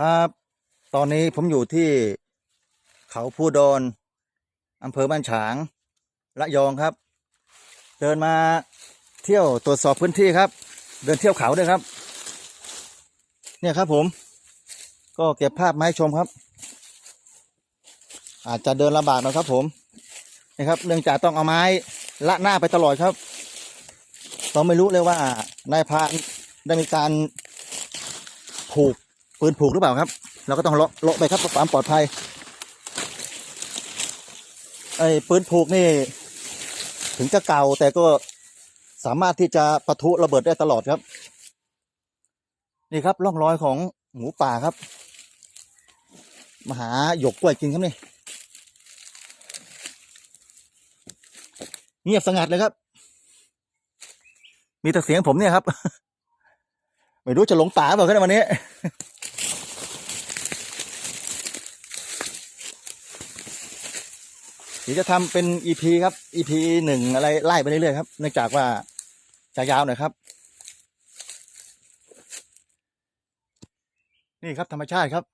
ครับ ตอนนี้ผมอยู่ที่เขาผู้ดอนอำเภอบ้านฉางระยองครับ เดินมาเที่ยวตรวจสอบพื้นที่ครับ เดินเที่ยวเขาด้วยครับ เนี่ยครับผม ก็เก็บภาพมาให้ชมครับ อาจจะเดินลำบากน่อยครับผมนี่ครับเนื่องจากต้องเอาไม้ละหน้าไปตลอดครับ เราไม่รู้เลยว่านายพานได้มีการผูก ปืนผูกหรือเปล่าครับ เราก็ต้องเลาะเลาะไปครับเพื่อความปลอดภัยไอ้ปืนผูกนี่ ถึงจะเก่าแต่ก็สามารถที่จะปะทุระเบิดได้ตลอดครับ นี่ครับร่องรอยของหมูป่าครับมาหาหยกกล้วยกินครับนี่เงียบสงัดเลยครับ มีแต่เสียงผมเนี่ยครับ ไม่รู้จะหลงป่าเปล่าครับวันนี้เดี๋ยวจะทำเป็น EP ครับ EP หนึ่งอะไรไล่ไปเรื่อยๆครับ เนื่องจากว่าจะยาวหน่อยครับ นี่ครับธรรมชาติครับ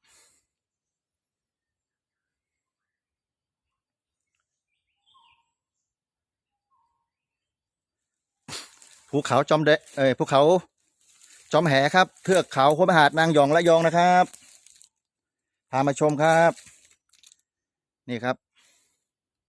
ภูเขาจอมเดะเอ้ภูเขา จอมแหครับเทือกเขาโคมหาดนางยองและยองนะครับพามาชมครับ นี่ครับ